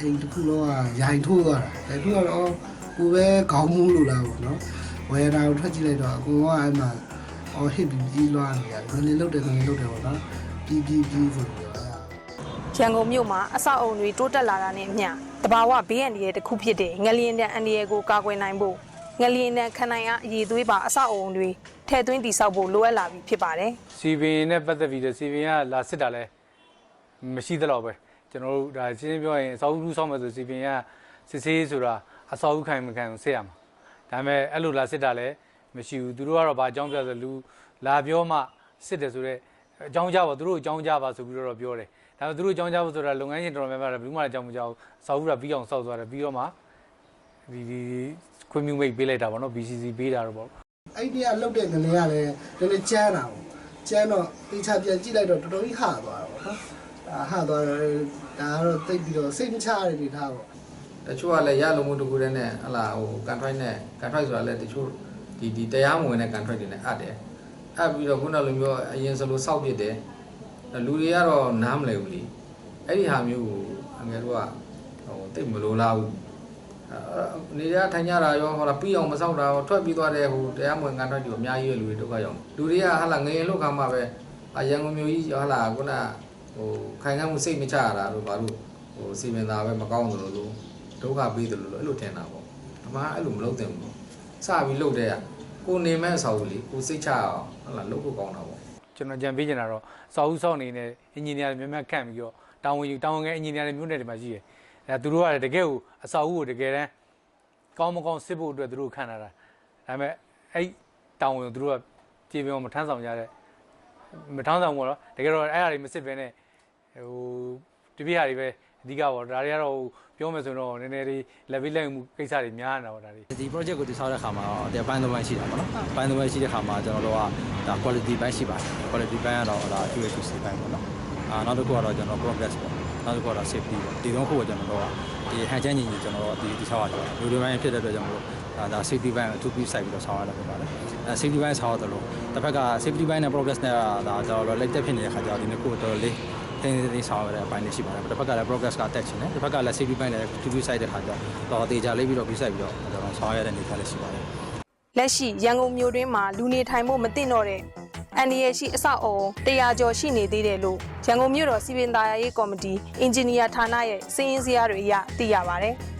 အိမ်တစ်ခုလုံးကရိုင်ထိုးသွားတာရိုင်ထိုးတော့ကိုပဲခေါင်းမူးလို့လားပေါ့နော်ဝယ်တာကိုထွက်ကြည့်လိုက်တော့အကုန်လုံးကအဲ့မှာအော်ဟစ်ပြီးပြီးလွှားနေရတယ်ငလင်းလုတ်တယ်ငလင်းလုတ်တယ်ပေါ့နော်ပြီးပြီးပြီးဆိုပြီးတော့အဲ့ဒါရန်ကုန်မြို့မှာအဆောက်အုံတွေတိုးတက်လာတာနဲ့အမျှတဘာဝဘေးအန္တရာယ်တစ်ခုဖြစ်တဲ့ငလျင်တန်အန္တရာယ်ကိုကာကွယ်နိုင်ဖို့ငလျင်တန်ခန္ဓာရအည်သွေးပါအဆောက်အုံတွေထည့်သွင်းတည်ဆောက်ဖို့လိုအပ်လာပြီဖြစ်ပါတယ်စီပင်နဲ့ပတ်သက်ပြီးတော့စီပင်ကလာစစ်တာလဲမရှိသလောက်ပဲ ကျွန်တော်တို့ဒါရှင်းရှင်းပြောရင်အစောဦးဆောက်မယ်ဆိုစီပင်ကစစ်ဆေးဆိုတာအစောဦးခိုင်မခံကိုစစ်ရမှာဒါပေမဲ့အဲ့လိုလာစစ်တာလဲမရှိဘူးသူတို့ကတော့ဘာအကြောင်းပြဆိုလူလာပြောမှစစ်တယ်ဆိုတော့အကြောင်းကြပါသူတို့အကြောင်းကြပါဆိုပြီးတော့ပြောတယ်ဒါပေမဲ့သူတို့အကြောင်းကြဖို့ဆိုတာလုပ်ငန်းရှင်တော်တော်များများကဘယ်သူမှလည်းအကြောင်းမကြောက်ဘူးစောဦးကပြီးအောင်စောက်သွားတယ်ပြီးတော့မှဒီဒီခွင့်ပြုမိတ်ပေးလိုက်တာပေါ့နော် BCC ပေးတာတော့ပေါ့အဲ့ဒီကလုတ်တဲ့ငလင်းကလည်းနည်းနည်းကျန်းတာပေါ့ကျန်းတော့တေချာပြန်ကြည့်လိုက်တော့တော်တော်ကြီးဟသွားတာပေါ့နော်ဒါ ဟသွားတော့ဒါကတော့တိတ်ပြီးတော့စိတ်မချရတဲ့နေသားပေါ့တချို့ကလည်းရလုံမှုတကူတည်းနဲ့ဟလာဟို contract နဲ့ contract ဆိုတာလည်းတချို့ဒီဒီတရားမဝင်တဲ့ contract တွေနဲ့အပ်တယ်အပ်ပြီးတော့ခုနလိုမျိုးအရင်စလိုစောက်ပြစ်တယ်လူတွေကတော့နားမလည်ဘူးလीအဲ့ဒီဟာမျိုးကိုအငယ်တို့ကဟိုတိတ်မလိုလားဘူးနေရထိုင်ကြတာရောဟောလာပြီးအောင်မစောက်တာရောထွက်ပြီးသွားတဲ့ဟိုတရားမဝင် contract တွေအများကြီးရဲ့လူတွေဒုက္ခရောက်လူတွေကဟလာငရင်လောက်ခါမှပဲအရန်ကုန်မျိုးကြီးဟလာခုန ဟိုခိုင်ခံ့မှုစိတ်မချရတာတို့ဘာလို့ဟိုစီမံသားပဲမကောင်းသလိုလိုဒုက္ခပေးတယ်လို့အဲ့လိုထင်တာပေါ့အမှန်အဲ့လိုမလုပ်သင့်ဘူးစပြီးလုပ်တဲ့ကကိုနေမဲ့အဆောက်အဦလေးကိုစိတ်ချအောင်ဟုတ်လားလုပ်ဖို့ကောင်းတာပေါ့ကျွန်တော်ကြံပေးချင်တာတော့စောက်ဦးစောက်အနေနဲ့အင်ဂျင်နီယာတွေများများခန့်ပြီးတော့တာဝန်ယူတာဝန်ငယ်အင်ဂျင်နီယာတွေမျိုးနယ်တွေမှာရှိတယ်။အဲသူတို့ကလည်းတကယ်ကိုအစောက်ဦးကိုတကယ်တမ်းကောင်းမကောင်းစစ်ဖို့အတွက်သူတို့ခန့်လာတာ။ဒါပေမဲ့အဲ့တာဝန်ကိုသူတို့ကပြေပြအောင်မထမ်းဆောင်ကြတဲ့မထမ်းဆောင်ဘူးတော့တကယ်တော့အဲ့အရာတွေမစစ်ဘဲနဲ့ ဟိုတပိဟာတွေပဲအဓိကပေါ့ဒါတွေကတော့ဟိုပြောမယ်ဆိုတော့နည်းနည်းလေးလက်ပြီးလက်မှုကိစ္စတွေများနေတာပေါ့ဒါတွေဒီ project ကိုတည်ဆောက်တဲ့ခါမှာတော့တဲ့ဘိုင်းတစ်ပိုင်းရှိတာပေါ့နော်ဘိုင်းတစ်ပိုင်းရှိတဲ့ခါမှာကျွန်တော်တို့ကဒါ quality ဘိုင်းရှိပါတယ် quality ဘိုင်းကတော့ဒါ QA2C ဘိုင်းပေါ့နော်အာနောက်တစ်ခုကတော့ကျွန်တော် progress ပေါ့နောက်တစ်ခုကတော့ safety ပေါ့ဒီသုံးခုကိုကျွန်တော်တို့ကဒီဟန်ချမ်းညီညီကျွန်တော်တို့ဒီတည်ဆောက်ရတော့လူတွေပိုင်းဖြစ်တဲ့အတွက်ကြောင့်မလို့ဒါဒါ safety ဘိုင်းအထူးပြုစိုက်ပြီးတော့ဆောက်ရတာဖြစ်ပါတယ်အဲ safety ဘိုင်းဆောက်ရတယ်လို့တစ်ဖက်က safety ဘိုင်းနဲ့ progress နဲ့ဒါကျွန်တော်တို့လက်တက်ဖြစ်နေတဲ့ခါကျတော့ဒီနှစ်ခုတော်တော်လေး တင်းတင်းတင်းဆောက်ရတဲ့အပိုင်းလေးရှိပါတယ်တစ်ဖက်ကလည်း progress ကတက်ချင်တယ်တစ်ဖက်ကလည်း safety ဘိုင်းနဲ့ထူးထူးစိုက်တဲ့ခါကျတော့တော်တေချာလေးပြီးတော့ပြီးစိုက်ပြီးတော့ကျွန်တော်ဆောက်ရတဲ့အနေအထားလေးရှိပါတယ်လက်ရှိရန်ကုန်မြို့တွင်းမှာလူနေထိုင်ဖို့မသင့်တော့တဲ့အန္တရာယ်ရှိအဆောက်အုံ100ကျော်ရှိနေသေးတယ်လို့ရန်ကုန်မြို့တော်စီပင်သားရေးကော်မတီအင်ဂျင်နီယာဌာနရဲ့စီးရင်စရာတွေအရသိရပါဗျ။